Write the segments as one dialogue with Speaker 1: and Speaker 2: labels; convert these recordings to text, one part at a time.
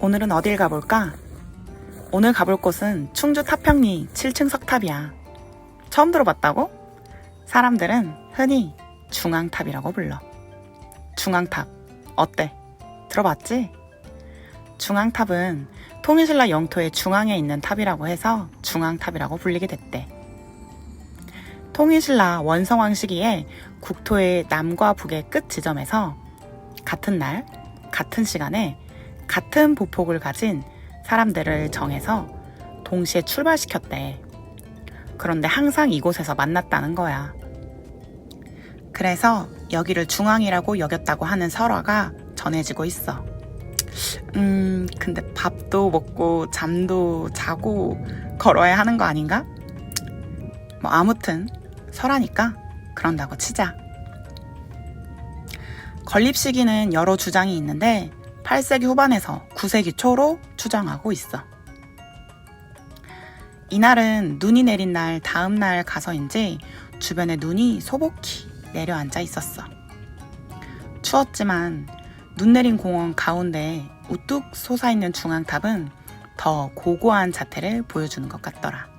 Speaker 1: 오늘은 어딜 가볼까? 오늘 가볼 곳은 충주 타평리 7층 석탑이야. 처음 들어봤다고? 사람들은 흔히 중앙탑이라고 불러. 중앙탑. 어때? 들어봤지? 중앙탑은 통일신라 영토의 중앙에 있는 탑이라고 해서 중앙탑이라고 불리게 됐대. 통일신라 원성왕 시기에 국토의 남과 북의 끝 지점에서 같은 날, 같은 시간에 같은 보폭을 가진 사람들을 정해서 동시에 출발시켰대. 그런데 항상 이곳에서 만났다는 거야. 그래서 여기를 중앙이라고 여겼다고 하는 설화가 전해지고 있어. 음, 근데 밥도 먹고 잠도 자고 걸어야 하는 거 아닌가? 뭐 아무튼 설하니까 그런다고 치자. 건립 시기는 여러 주장이 있는데 8세기 후반에서 9세기 초로 추정하고 있어. 이날은 눈이 내린 날 다음 날 가서인지 주변에 눈이 소복히 내려앉아 있었어. 추웠지만 눈 내린 공원 가운데 우뚝 솟아있는 중앙탑은 더 고고한 자태를 보여주는 것 같더라.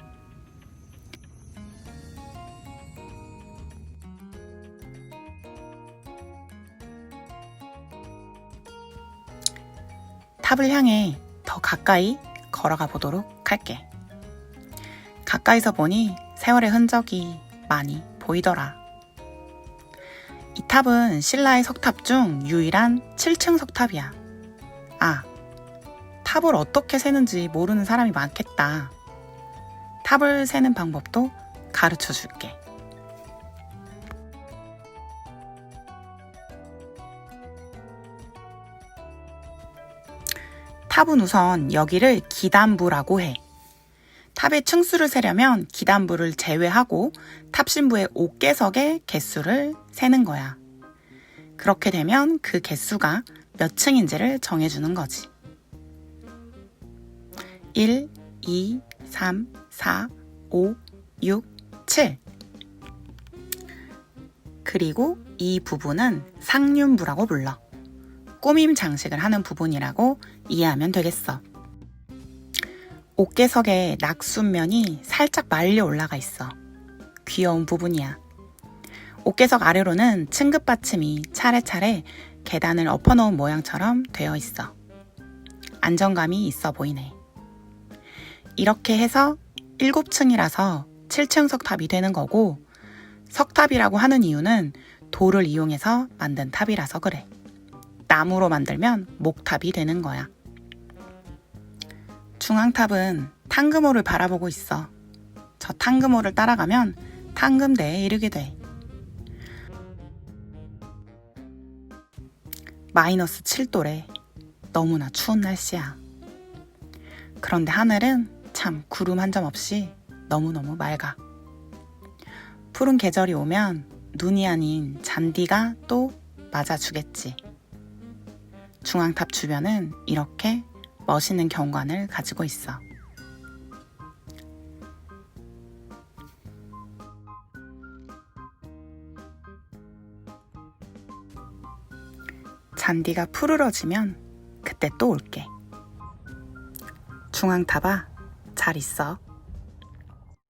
Speaker 1: 탑을 향해 더 가까이 걸어가 보도록 할게. 가까이서 보니 세월의 흔적이 많이 보이더라. 이 탑은 신라의 석탑 중 유일한 7층 석탑이야. 아, 탑을 어떻게 세는지 모르는 사람이 많겠다. 탑을 세는 방법도 가르쳐 줄게. 탑은 우선 여기를 기단부라고 해. 탑의 층수를 세려면 기단부를 제외하고 탑신부의 5개석의 개수를 세는 거야. 그렇게 되면 그 개수가 몇 층인지를 정해주는 거지. 1, 2, 3, 4, 5, 6, 7. 그리고 이 부분은 상륜부라고 불러. 꾸밈 장식을 하는 부분이라고 이해하면 되겠어. 옥계석의 낙순면이 살짝 말려 올라가 있어. 귀여운 부분이야. 옥계석 아래로는 층급 받침이 차례차례 계단을 엎어놓은 모양처럼 되어 있어. 안정감이 있어 보이네. 이렇게 해서 7층이라서 7층 석탑이 되는 거고, 석탑이라고 하는 이유는 돌을 이용해서 만든 탑이라서 그래. 나무로 만들면 목탑이 되는 거야. 중앙탑은 탕금호를 바라보고 있어. 저 탕금호를 따라가면 탕금대에 이르게 돼. 마이너스 7도래. 너무나 추운 날씨야. 그런데 하늘은 참 구름 한 점 없이 너무너무 맑아. 푸른 계절이 오면 눈이 아닌 잔디가 또 맞아주겠지. 중앙탑 주변은 이렇게 멋있는 경관을 가지고 있어. 잔디가 푸르러지면 그때 또 올게. 중앙탑아, 잘 있어.